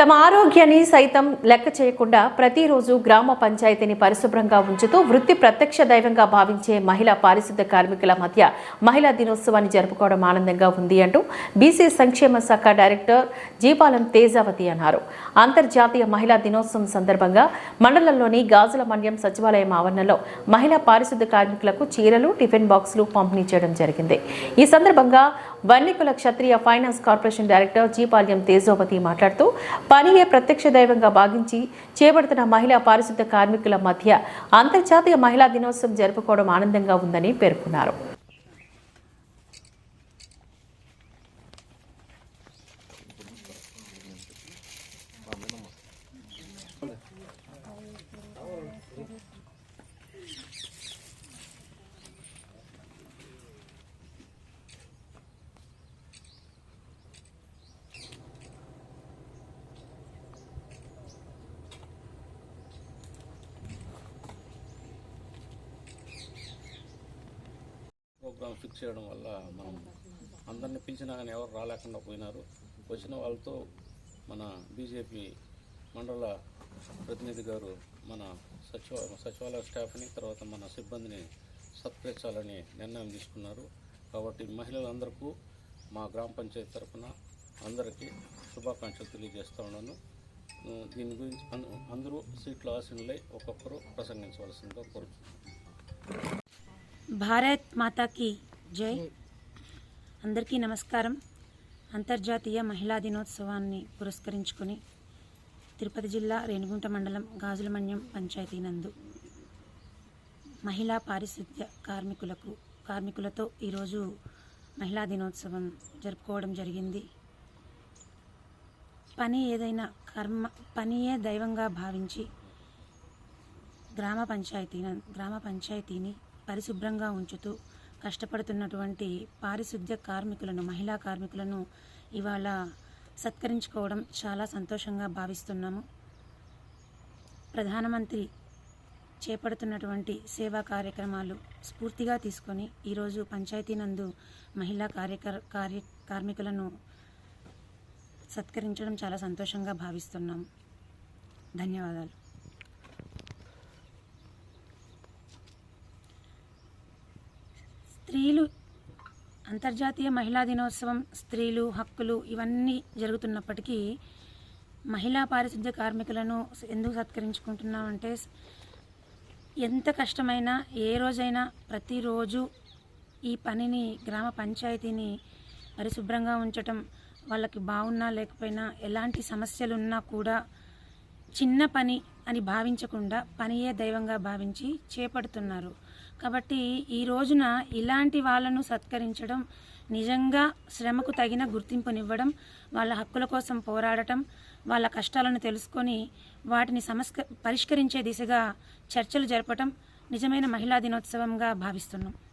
తమ ఆరోగ్యాన్ని సైతం లెక్క చేయకుండా ప్రతిరోజు గ్రామ పంచాయతీని పరిశుభ్రంగా ఉంచుతూ వృత్తి ప్రత్యక్ష దైవంగా భావించే మహిళా పారిశుద్ధ కార్మికుల మధ్య మహిళా దినోత్సవాన్ని జరుపుకోవడం ఆనందంగా ఉంది అంటూ బీసీ సంక్షేమ శాఖ డైరెక్టర్ జీపాలం తేజావతి అన్నారు. అంతర్జాతీయ మహిళా దినోత్సవం సందర్భంగా మండలంలోని గాజుల మండ్యం సచివాలయం ఆవరణలో మహిళా పారిశుద్ధ కార్మికులకు చీరలు టిఫిన్ బాక్సులు పంపిణీ చేయడం జరిగింది. ఈ సందర్భంగా Vannikula Kshatriya finance corporation director జీపాల్యం Tejopathi మాట్లాడుతూ పనియే ప్రత్యక్ష దైవంగా భావించి చేపడుతున్న మహిళా పారిశుద్ధ కార్మికుల మధ్య అంతర్జాతీయ మహిళా దినోత్సవం జరుపుకోవడం ఆనందంగా ఉందని పేర్కొన్నారు. ప్రోగ్రామ్ ఫిక్స్ చేయడం వల్ల మనం అందరిని పిలిచినా కానీ ఎవరు రాలేకుండా పోయినారు. వచ్చిన వాళ్ళతో మన బీజేపీ మండల ప్రతినిధి గారు మన సచివ సచివాలయ స్టాఫ్ని తర్వాత మన సిబ్బందిని సత్కరించాలని నిర్ణయం తీసుకున్నారు. కాబట్టి మహిళలందరికీ మా గ్రామ పంచాయతీ తరఫున అందరికీ శుభాకాంక్షలు తెలియజేస్తూ ఉన్నాను. దీని గురించి అందరూ సీట్లు ఆశీనులై ఒక్కొక్కరు ప్రసంగించవలసిందిగా కోరుతున్నాను. భారత్ మాతాకి జై. అందరికీ నమస్కారం. అంతర్జాతీయ మహిళా దినోత్సవాన్ని పురస్కరించుకొని తిరుపతి జిల్లా రేణిగుంట మండలం గాజులమణ్యం పంచాయతీ నందు మహిళా పారిశుద్ధ్య కార్మికులకు కార్మికులతో ఈరోజు మహిళా దినోత్సవం జరుపుకోవడం జరిగింది. పని ఏదైనా కర్మ పనియే దైవంగా భావించి గ్రామ పంచాయతీ గ్రామ పంచాయతీని పరిశుభ్రంగా ఉంచుతూ కష్టపడుతున్నటువంటి పారిశుద్ధ్య కార్మికులను మహిళా కార్మికులను ఇవాళ సత్కరించుకోవడం చాలా సంతోషంగా భావిస్తున్నాము. ప్రధానమంత్రి చేపడుతున్నటువంటి సేవా కార్యక్రమాలు స్ఫూర్తిగా తీసుకొని ఈరోజు పంచాయతీ నందు మహిళా కార్యకర్ కార్య కార్మికులను సత్కరించడం చాలా సంతోషంగా భావిస్తున్నాము. ధన్యవాదాలు. స్త్రీలు అంతర్జాతీయ మహిళా దినోత్సవం స్త్రీలు హక్కులు ఇవన్నీ జరుగుతున్నప్పటికీ మహిళా పారిశుద్ధ్య కార్మికులను ఎందుకు సత్కరించుకుంటున్నామంటే ఎంత కష్టమైనా ఏ రోజైనా ప్రతిరోజు ఈ పనిని గ్రామ పంచాయతీని పరిశుభ్రంగా ఉంచటం వాళ్ళకి బాగున్నా లేకపోయినా ఎలాంటి సమస్యలు ఉన్నా కూడా చిన్న పని అని భావించకుండా పనియే దైవంగా భావించి చేపడుతున్నారు. కాబట్టి ఈ రోజున ఇలాంటి వాళ్ళను సత్కరించడం నిజంగా శ్రమకు తగిన గుర్తింపునివ్వడం వాళ్ళ హక్కుల కోసం పోరాడటం వాళ్ళ కష్టాలను తెలుసుకొని వాటిని సమస్క పరిష్కరించే దిశగా చర్చలు జరపటం నిజమైన మహిళా దినోత్సవంగా భావిస్తున్నాం.